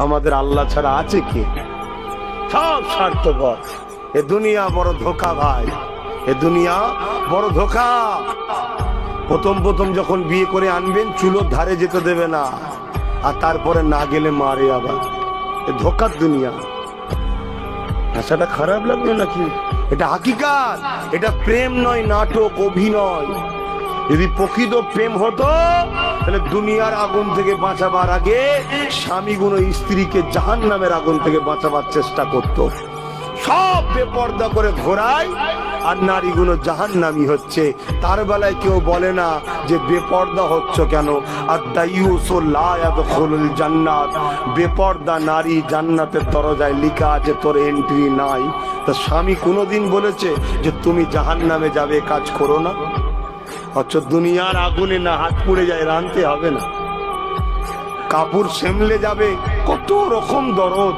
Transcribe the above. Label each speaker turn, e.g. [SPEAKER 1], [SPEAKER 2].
[SPEAKER 1] আমাদের আল্লাহ ছাড়া আছে কে? সব স্বার্থপর। এ দুনিয়া বড় ধোকা ভাই। এ দুনিয়া বড় ধোকা। প্রথম প্রথম যখন বিয়ে করে আনবেন, চুলোর ধারে যেতে দেবে না। আর তারপরে না গেলে মারে আবার। এ ধোকার দুনিয়া। ভাষাটা খারাপ লাগল নাকি? এটা হাকিকাত। এটা প্রেম নয়, নাটক, অভিনয়। যদি প্রকৃত প্রেম হতো, তাহলে দুনিয়ার আগুন থেকে বাঁচাবার আগে স্বামীগুলো স্ত্রীকে জাহান নামের আগুন থেকে বাঁচাবার চেষ্টা করত। সব বেপর্দা করে ঘোরায়, আর নারীগুলো জাহান নামি হচ্ছে। তার বেলায় কেউ বলে না যে বেপর্দা হচ্ছ কেন? আর জান্নাত। বেপর্দা নারী জান্নাতের দরজায় লিখা আছে, তোর এন্ট্রি নাই। তা স্বামী কোনোদিন বলেছে যে, তুমি জাহান নামে যাবে কাজ করো না? অথচ দুনিয়ার আগুনে না হাত পুড়ে যায়, রানতে হবে না। কাপড় সেমলে যাবে, কত রকম দরদ।